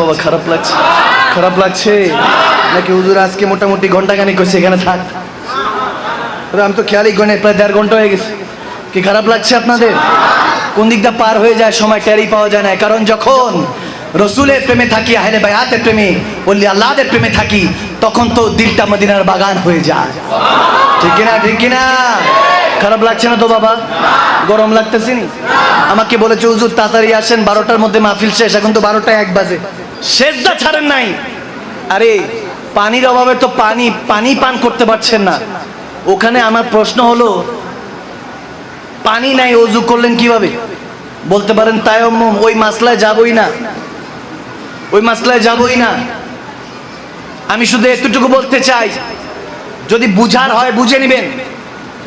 বাবা, খারাপ লাগছে। খারাপ লাগছে। নাকি হুজুর আজকে মোটামুটি করছে এখানে থাক। আমি তো খেয়ালই প্রায় দেড় ঘণ্টা হয়ে গেছে। কি খারাপ লাগছে আপনাদের? কোন দিকটা পার হয়ে যায়, সময় টেরই পাওয়া যায় না। কারণ যখন রসুলের প্রেমে থাকি, আহলে বায়াতের প্রেমে বললি আল্লাহদের প্রেমে থাকি, তখন তো দিলটা মদিনার বাগান হয়ে যায়। ঠিক কিনা ঠিক কিনা? খারাপ লাগছে না তো বাবা? গরম লাগতেছে নি? আমাকে বলেছে হুজুর তাড়াতাড়ি আসেন বারোটার মধ্যে মাহফিল শেষ এখন তো বারোটা এক বাজে। শেষদা ছাড়েন নাই। আরে পানির অভাবে তো পানি পানি পান করতে পারছেন না। ওখানে আমার প্রশ্ন হলো পানি নাই অজু করলেন কীভাবে? বলতে পারেন তায়াম্মুম ওই মাসলায় যাবই না। ওই মাসলায় যাবই না। আমি শুধু এতটুকু বলতে চাই যদি বুঝার হয় বুঝে নেবেন।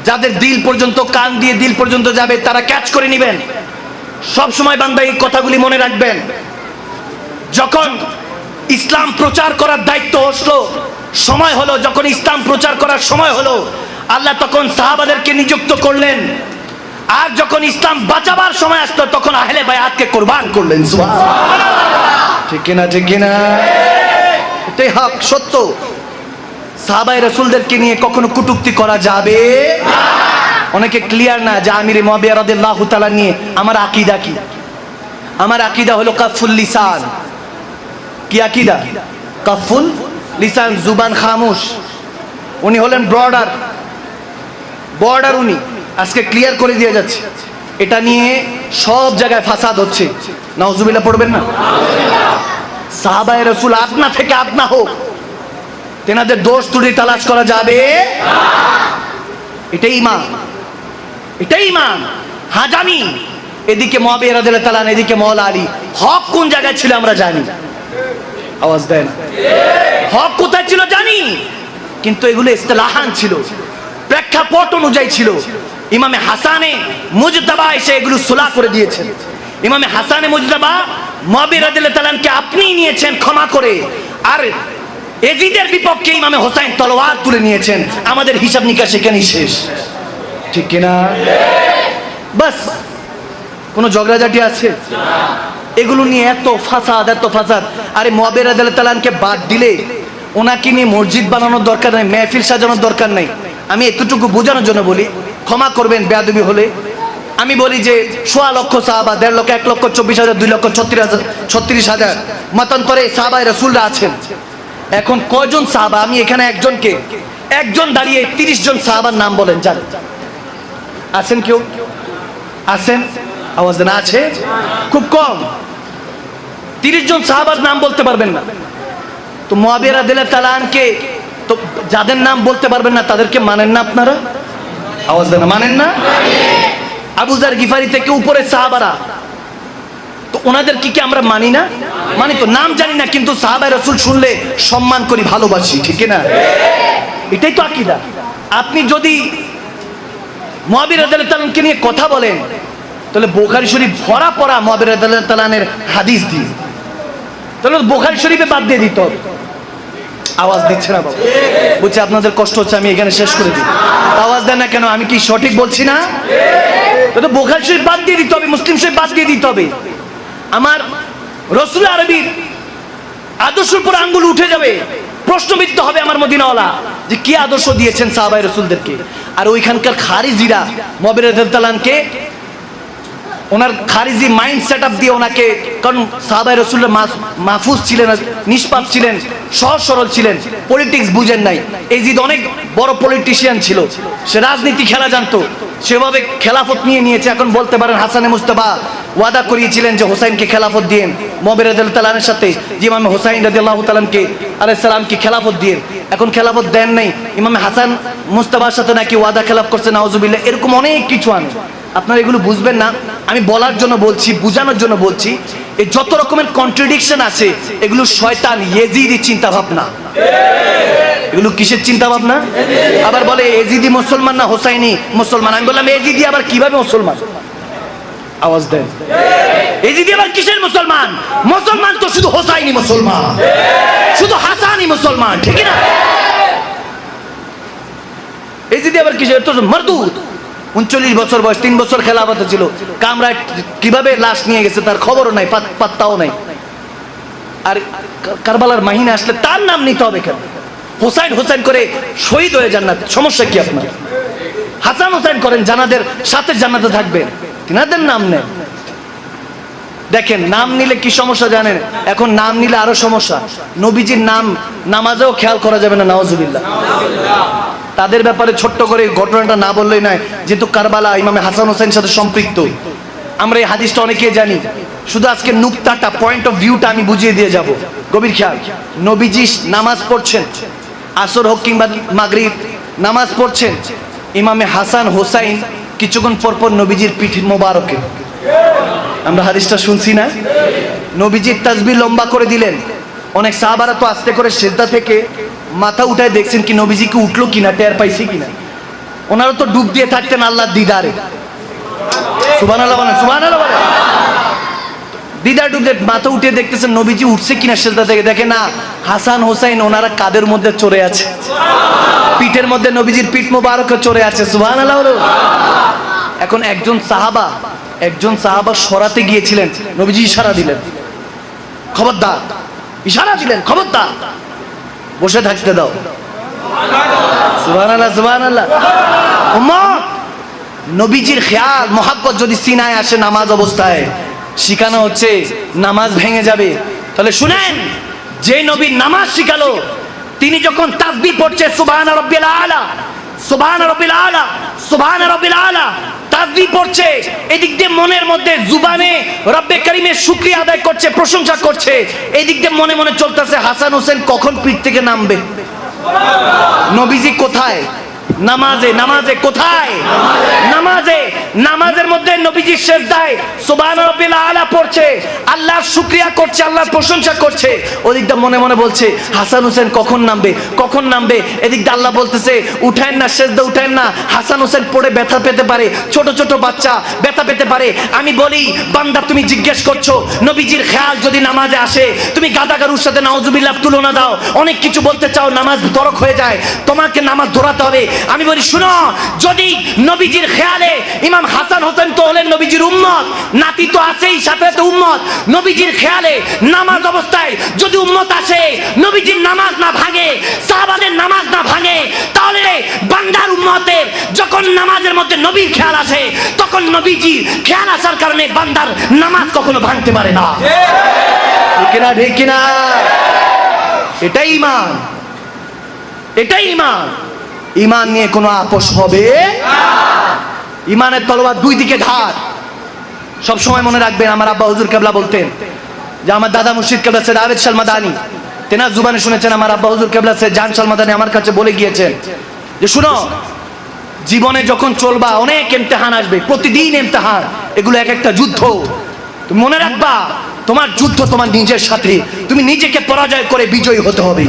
যাদের দিল পর্যন্ত, কান দিয়ে দিল পর্যন্ত যাবে, তারা ক্যাচ করে নেবেন। সব সময় বান্দা এই কথাগুলি মনে রাখবেন। যখন ইসলাম প্রচার করার দায়িত্ব আসলো, সময় হলো, যখন ইসলাম প্রচার করার সময় হলো, আল্লাহ তখন সাহাবাদেরকে নিযুক্ত করলেন। আর যখন ইসলাম বাঁচাবার সময় আসলো, তখন আহলে বায়াতকে কোরবান করলেন। ঠিক কিনা ঠিক কিনা? এটাই হক, সত্য। সাহাবাই রসুলদেরকে নিয়ে কখনো কুটুক্তি করা যাবে? অনেকে ক্লিয়ার না যে আমির মবিয়া রাদিয়াল্লাহু তাআলা নিয়ে আমার আকিদা কি? আমার আকিদা হলো কাফুল লিসান। কি আকীদা? কাফুল লিসান, জুবান খামুশ। উনি হলেন ব্রডার বর্ডার উনি। আজকে ক্লিয়ার করে দিয়ে যাচ্ছে। এটা নিয়ে সব জায়গায় ফাসাদ হচ্ছে। নাউজুবিল্লাহ পড়বেন না? সাহাবায়ে রসুল আপনা থেকে আপনা হোক। তেনাদের দোষ ত্রুটি তালাশ করা যাবে? এটাই ইমান। এটাই ইমান। জানি এদিকে মহাবীর রাদিয়াল্লাহু তাআলা এদিকে মওলা আলী। হক কোন জায়গায় ছিল আমরা জানি। আওয়াজ দেন। হক কোথায় ছিল জানি? কিন্তু এগুলো ইস্তেলাহান ছিল। প্রেক্ষাপট অনুযায়ী ছিল। ইমামে হাসানে মুজতাবা এসে এগুলো সোলা করে দিয়েছেন। ইমামে হাসানে মুজতাবা রাদিয়াল্লাহু তাআলাকে আপনি নিয়েছেন ক্ষমা করে। আর এজিদের বিপক্ষে ইমামে হোসাইন তলোয়ার তুলে নিয়েছেন। আমাদের হিসাব নিকাশ এখানেই শেষ। ঠিক কিনা? বাস, কোনো ঝগড়াঝাটি আছে? এগুলো নিয়ে এত ফাসাদ এত ফাসাদ। আরে মহাবের তালানকে বাদ দিলে ওনাকে নিয়ে মসজিদ বানানোর দরকার নেই, মেহফিল সাজানোর দরকার নেই। আমি এতটুকু বোঝানোর জন্য বলি, ক্ষমা করবেন বেয়াদবি হলে। আমি বলি যে সোয়া লক্ষ সাহাবা, দেড় লক্ষ, এক লক্ষ, চব্বিশ হাজার, দুই লক্ষ, ছত্রিশ হাজার ছত্রিশ হাজার। মতান্তরে সাহাবাই রসুলরা আছেন। এখন কজন সাহাবা? আমি এখানে একজনকে, একজন দাঁড়িয়ে তিরিশ জন সাহাবার নাম বলেন, যান। আছেন কেউ? আছেন? আওয়াজ না আছে? খুব কম। তিরিশ জন সাহাবার নাম বলতে পারবেন না। তো মহাবিরা দিলে তালানকে তো যাদের নাম বলতে পারবেন না, তাদেরকে মানেন না আপনারা? আওয়াজ দেন, মানেন না? আবুজার গিফারি থেকে উপরে সাহাবারা? তো ওনাদের কি কি আমরা মানি না? মানি তো নাম জানি না, কিন্তু সাহাবাই রসুল শুনলে সম্মান করি, ভালোবাসি, ঠিক না এটাই তো আকিদা। আপনি যদি মহাবীর তালানকে নিয়ে কথা বলেন, তাহলে বোখারি শরীফ ভরা পড়া মহাবীর তালানের হাদিস দিয়ে। তাহলে বোখারি শরীফে বাদ দিয়ে দিতে হবে। আওয়াজ দিচ্ছে না বাবা। বলছি, আপনাদের কষ্ট হচ্ছে, আমি এখানে শেষ করে দিই। আওয়াজ দেন না কেন, আমি কি সঠিক বলছি না? তো বোখারি শরীফ বাদ দিয়ে দিতে হবে, মুসলিম শরীফ বাদ দিয়ে দিতে হবে। আমার রসুল আরবির আদর্শের উপর আঙ্গুল উঠে যাবে। প্রশ্নবিদ্ধ হবে আমার মদিনাওয়ালা যে কি আদর্শ দিয়েছেন সাহাবাই রসুলদেরকে? আর ওইখানকার খারিজিরা মবির তালানকে ওনার খারিজি মাইন্ড সেট আপ দিয়ে ওনাকে, কারণ সাহাবাই রসুল্লাহ মাহফুজ ছিলেন, নিষ্পাপ ছিলেন, সহজ সরল ছিলেন পলিটিক্স বুঝেন নাই। এই জিদ অনেক বড় পলিটিশিয়ান ছিল, সে রাজনীতি খেলা জানতো, সেভাবে খেলাফত নিয়ে নিয়েছে, এখন বলতে পারেন হাসানে মুস্তাফা ওয়াদা করিয়েছিলেন যে হোসাইনকে খেলাফত দিয়েন। মবির তালানের সাথে যে ইমামে হোসাইন রাজি আল্লাহ তালামকে খেলাফত দিয়ে এখন খেলাফত দেন নাই। ইমামে হাসান মুস্তাফার সাথে নাকি ওয়াদা খেলাফ করছে নাওজুবিল্লাহ এরকম অনেক কিছু আনে। আপনারা এগুলো বুঝবেন না। আমি বলার জন্য বলছি, বোঝানোর জন্য বলছি, এই যত রকমের কন্ট্রাডিকশন আছে, এগুলো শয়তান ইয়েজিদি চিন্তা ভাবনা এগুলো কিসের চিন্তা ভাবনা আবার বলে, এজিদি মুসলমান না হোসাইনি মুসলমান? আমি বললাম, এজিদি আবার কীভাবে মুসলমান? আওয়াজ দেন। এজিদি আবার কিসের মুসলমান? মুসলমান তো শুধু হোসাইনি মুসলমান। শুধু হাসানি মুসলমান, ঠিক না? এজিদি আবার কিসের? তো মরদুদ উনচল্লিশ বছর বয়স, তিন বছর খেলাফতে ছিল কামরায় কীভাবে লাশ নিয়ে গেছে তার খবরও নাই পাত্তাও নাই। আর কারবালার মাহিনা আসলে তার নাম নিতে হবে কেন? হোসাইন হোসাইন করে শহীদ হয়ে জান্নাত সমস্যা কি আপনার? হাসান হোসাইন করেন, জানাদের সাথে জান্নাতে থাকবেন। তিনাদের নাম নেন। দেখেন, নাম নিলে কি সমস্যা জানেন? এখন নাম নিলে আরও সমস্যা। নবীজির নাম, নামাজেও খেয়াল করা যাবে না নওয়াজুবিল্লাহ তাদের ব্যাপারে ছোট্ট করে ঘটনাটা না বললেই নয়, যেহেতু কারবালা, ইমামে হাসান হোসেনের সাথে সম্পৃক্ত। আমরা এই হাদিসটা অনেকেই জানি। শুধু আজকে নুক্তাটা পয়েন্ট অফ ভিউটা আমি বুঝিয়ে দিয়ে যাব। গভীর খেয়াল। নবীজি নামাজ পড়ছেন। আসর হোক কিংবা মাগরিব, নামাজ পড়ছেন। ইমামে হাসান হোসাইন কিছুক্ষণ পর পর নবীজির পিঠ মোবারকে। আমরা হাদিসটা শুনছি না? নবীজির তাসবি লম্বা করে দিলেন। অনেক সাহাবারা তো আস্তে করে সেজদা থেকে মাথা উঠায় দেখছেন কি নবীজি কি উঠল কিনা, টের পাইছে কিনা। ওনারা তো ডুব দিয়ে থাকতেন আল্লাহর দিদারে। সুবান আল্লাহ সুবান আল্লাহ দিদার ডুব দিয়ে মাথা উঠিয়ে দেখতেছেন নবীজি উঠছে কিনা সেজদা থেকে। দেখে না, হাসান, হোসাইন ওনারা কাদের মধ্যে চড়ে আছে? পিঠের মধ্যে নবীজির পিঠ মোবারকে চড়ে আছে। সুবান আল্লাহ এখন একজন সাহাবা একজন সাহাবা সরাতে গিয়েছিলেন, নবীজি ইশারা দিলেন। খবরদার, ইশারা দিলেন, খবরদার। বসে থাকতে দাও। নবীজির খেয়াল, মহাব্বত যদি সিনায় আসে নামাজ অবস্থায়, শিখানো হচ্ছে নামাজ ভেঙে যাবে। তাহলে শুনেন যে নবী নামাজ শিখালো, তিনি যখন তাসবিহ পড়ছে রাব্বিল আলা সুবহান রাব্বিল আলা, সুবহান রাব্বিল আলা। তাসবিহ পড়ছে, এদিক দিয়ে মনের মধ্যে জুবানে রব্বে করিমের শুকরিয়া আদায় করছে, প্রশংসা করছে। এদিক দিয়ে মনে মনে চলতেছে, হাসান হোসেন কখন পিঠ থেকে নামবে? নবীজি কোথায়? নামাজে নামাজে কোথায়? নামাজে, নামাজের মধ্যে নবীজি শেষদায় সুবহান রাব্বিল আলা পড়ছে, আল্লাহর শুকরিয়া করছে, আল্লাহর প্রশংসা করছে। ওদিকটা মনে মনে বলছে, হাসান হোসেন কখন নামবে কখন নামবে? এদিকটা আল্লাহ বলতেছে, উঠায়েন না শেষদা উঠায়েন না, হাসান হোসেন পড়ে ব্যথা পেতে পারে, ছোট ছোট বাচ্চা ব্যথা পেতে পারে। আমি বলি, বান্দা তুমি জিজ্ঞেস করছ, নবীজির খেয়াল যদি নামাজে আসে, তুমি গাদাগারুর সাথে নাউজুবিল্লাহ তুলনা দাও, অনেক কিছু বলতে চাও, নামাজ তরক হয়ে যায়, তোমাকে নামাজ ধরাতে হবে আমি বলি শুনো যদি নবীজির খেয়ালে ইমাম হাসান হোসেন তো হলেন নবীজির উম্মত নাতি তো আছেই সাথে সাথে উম্মত। নবীজির খেয়ালে নামাজ অবস্থায় যদি উম্মত আসে নবীজির নামাজ না ভাঙে সাহাবাদের নামাজ না ভাঙে তাহলে বান্দার উম্মতের যখন নামাজের মধ্যে নবীর খেয়াল আসে তখন নবীজির খেয়াল আসার কারণে বান্দার নামাজ কখনো ভাঙতে পারে না। কিনা ঠিক কিনা? এটাই ইমান এটাই ইমান ইমান নিয়ে কোনো আপোষ হবে? ইমানের তলোয়ার দুই দিকে ধার। সব সময় মনে রাখবেন, আমার আব্বা হুজুর কেবলা বলতেন যে, আমার দাদা মুর্শিদ কেবলা সে আবেদ সালমাদানি তেনার জুবানে শুনেছেন, আমার আব্বা হুজুর কেবলা সে জান সালমাদানি আমার কাছে বলে গিয়েছেন যে, শুনো, জীবনে যখন চলবা, অনেক ইমতেহান আসবে, প্রতিদিন ইমতেহান। এগুলো এক একটা যুদ্ধ। তুমি মনে রাখবা, তোমার যুদ্ধ তোমার নিজের সাথে। তুমি নিজেকে পরাজয় করে বিজয়ী হতে হবে।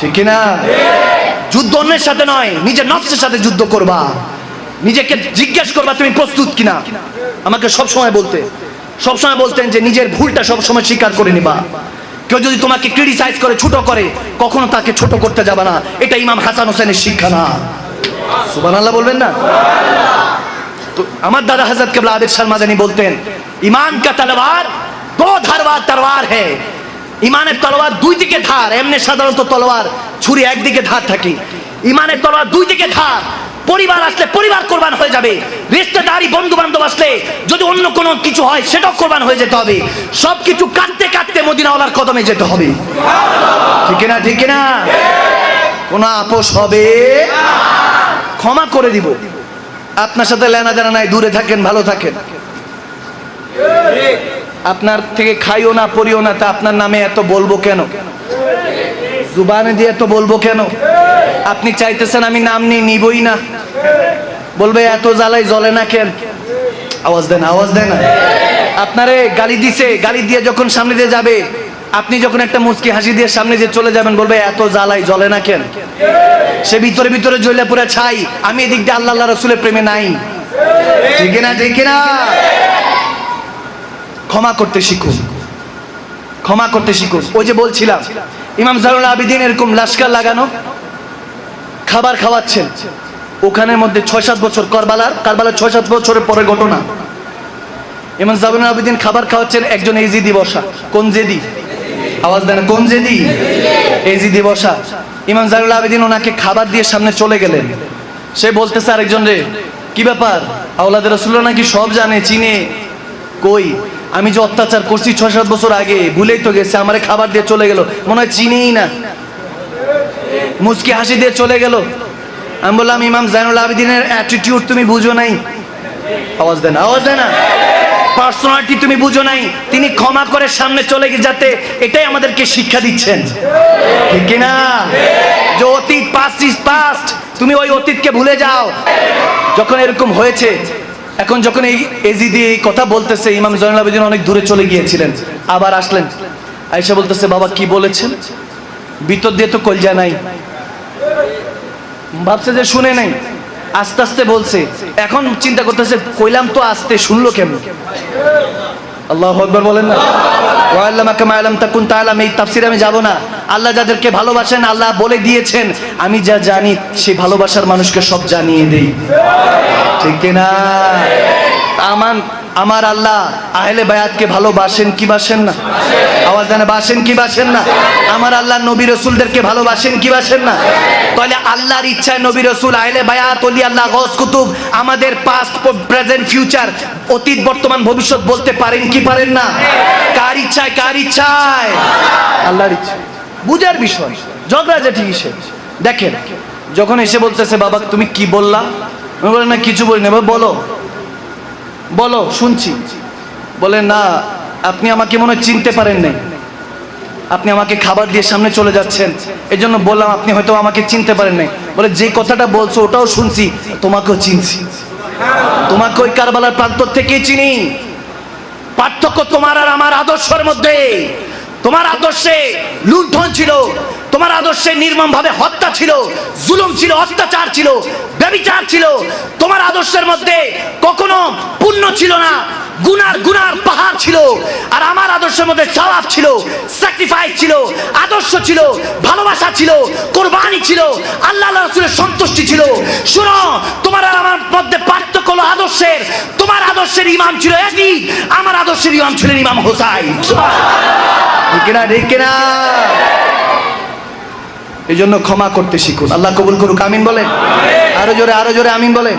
ঠিক কিনা? যুদ্ধ অন্যের সাথে নয়, নিজের নফসের সাথে যুদ্ধ করবা। নিজেকে জিজ্ঞেস করবা, তুমি প্রস্তুত কিনা? আমাকে সব সময় বলতে সব সময় বলতেন যে নিজের ভুলটা সব সময় স্বীকার করে নিবা। কেউ যদি তোমাকে ক্রিটিসাইজ করে, ছোট করে, কখনো তাকে ছোট করতে যাবে না। এটা ইমাম হাসান হোসেনের শিক্ষা না। সুবহানাল্লাহ বলবেন না? তো আমার দাদা হজরত কেবলা আবিদ শর্মাদানি বলতেন, ইমান কা তলওয়ার, দো ধারওয়ার তরওয়ার হে ইমানের তলোয়ার দুই দিকে ধার, এমনি সাধারণত তলোয়ার ছুরি একদিকে ধার থাকে। ইমানের তলোয়ার দুই দিকে ধার। পরিবার আসলে পরিবার কোরবান হয়ে যাবে। রিশতেদারি বন্ধু বান্ধব আসলে যদি অন্য কোনো কিছু হয়, সেটাও কোরবান হয়ে যেতে হবে। সব কিছু কাটতে কাটতে মদিনাওয়ালার কদমে যেতে হবে। ঠিক না ঠিক না কোনো আপোষ হবে? ক্ষমা করে দিব। আপনার সাথে লেনা দেনা নাই, দূরে থাকেন, ভালো থাকেন। আপনার থেকে খাইও না, পড়িও না, তা আপনার নামে এত বলব কেন? জুবানে দিয়ে এত বলব কেন? আপনি চাইতেছেন আমি নাম নিয়ে নিবই না। বলবে, এত জ্বালাই জ্বলে না কেন? আওয়াজ দেন আওয়াজ দেন। আপনারে গালি দিছে, গালি দিয়ে যখন সামনে দিয়ে যাবে, আপনি যখন একটা মুচকি হাসি দিয়ে সামনে দিয়ে চলে যাবেন, বলবে, এত জ্বালাই জ্বলে না কেন? সে ভিতরে ভিতরে জ্বলে পুরে ছাই। আমি এদিক দিয়ে আল্লাহ আল্লাহ রসুলের প্রেমে নাই। ঠিক না ঠিক না ক্ষমা করতে শিখুন। ক্ষমা করতে শিখুন। ওই যে বলছিলাম, ইমাম জারুল আবিদিন এরকম লাস্কার লাগানো, খাবার খাওয়াচ্ছেন। ওখানের মধ্যে ছয় সাত বছর করবালার, কারবালার ছয় সাত বছরের পরে ঘটনা। ইমাম জারুল আবিদিন খাবার খাওয়াচ্ছেন একজন এই জেদি বসা। কোন জেদি? আওয়াজ দেন, কোন জেদি? এজিদি বসা। ইমাম জারুল আবেদিন ওনাকে খাবার দিয়ে সামনে চলে গেলেন। সে বলতেছে আরেকজন রে, কি ব্যাপার? আওলাদের রসুল্লাহ নাকি সব জানে, চিনে। কই? আমি যে অত্যাচার করছি ছয় সাত বছর আগে, ভুলেই তো গেছে, আমারে খাবার দিয়ে চলে গেল। মনে হয় চিনেই না। মুচকি হাসি দিয়ে চলে গেল। আমি বললাম, ইমাম জাইনুল আবেদিনের অ্যাটিটিউড তুমি বুঝো নাই। আওয়াজ দেন আওয়াজ দেন না। পার্সোনালিটি তুমি বুঝো নাই। তিনি ক্ষমা করে সামনে চলে গিয়ে যাতে এটাই আমাদেরকে শিক্ষা দিচ্ছেন। ঠিক না? যে অতীত পাস্ট ইজ পাস্ট তুমি ওই অতীতকে ভুলে যাও। যখন এরকম হয়েছে এখন যখন এই এজি দিয়ে এই কথা বলতেছে, ইমাম জয়নুল আবেদিন অনেক দূরে চলে গিয়েছিলেন, আবার আসলেন। আয়েশা বলতেছে, বাবা, কি বলেছেন? ভিতর দিয়ে তো কলজা নাই। ভাবছে যে শুনে নাই। আস্তে আস্তে বলছে, এখন চিন্তা করতেছে, কইলাম তো আস্তে, শুনলো কেমন? আল্লাহ আকবর বলেন না? আমি যাব না। আল্লাহ যাদেরকে ভালোবাসেন, আল্লাহ বলে দিয়েছেন, আমি যা জানি সেই ভালোবাসার মানুষকে সব জানিয়ে দেই। ঠিক না? আমান আমার আল্লাহ আহলে বায়াতকে ভালোবাসেন কি বাসেন না? আওয়াজ দেন, বাসেন কি বাসেন না? আমার আল্লাহ নবী রসুলদেরকে ভালোবাসেন কি বাসেন না? তাহলে আল্লাহর ইচ্ছায় নবী রসুল আহলে বায়াত অলি আল্লাহ গস কুতুব আমাদের পাস্ট প্রেজেন্ট ফিউচার অতীত, বর্তমান, ভবিষ্যৎ বলতে পারেন কি পারেন না? কার ইচ্ছায় কার ইচ্ছায়? আল্লাহর ইচ্ছা। বুঝার বিষয়। ঠিক সে। দেখেন, যখন এসে বলতেছে, বাবা, তুমি কি বললা? আমি বলে, না, কিছু বলি না বলো। বলো, শুনছি। বলে, না, আপনি আমাকে মনে চিনতে পারেন নাই। আপনি আমাকে খাবার দিয়ে সামনে চলে যাচ্ছেন। এই জন্য বললাম, আপনি হয়তো আমাকে চিনতে পারেন নাই। বলে, যে কথাটা বলছো, ওটাও শুনছি, তোমাকেও চিনছি। তোমাকে ওই কারবালার প্রান্তর থেকেই চিনি। পার্থক্য তোমার আর আমার আদর্শের মধ্যে। তোমার আদর্শে লুণ্ঠন ছিল, তোমার আদর্শে নির্মম ভাবে হত্যা ছিল, জুলুম ছিল, অত্যাচার ছিল, ব্যবিচার ছিল। তোমার আদর্শের মধ্যে কখনো পুণ্য ছিল না, গুনার গুনার পাহাড় ছিল, আর আমার আদর্শের মধ্যে সওয়াব ছিল স্যাক্রিফাইস আদর্শ ছিল, ভালোবাসা ছিল, কোরবানি ছিল, আল্লাহ রাসূলের সন্তুষ্টি ছিল। শুনো, তোমার আমার মধ্যে পার্থক্য হলো আদর্শের। তোমার আদর্শের ইমাম ছিল একই, আমার আদর্শের ইমাম ছিলেন ইমাম হোসাইন। ঠিক না ঠিক না এই জন্য ক্ষমা করতে শিখুন। আল্লাহ কবুল করুক, আমিন বলেন? আরও জোরে আরও জোরে, আমিন বলেন?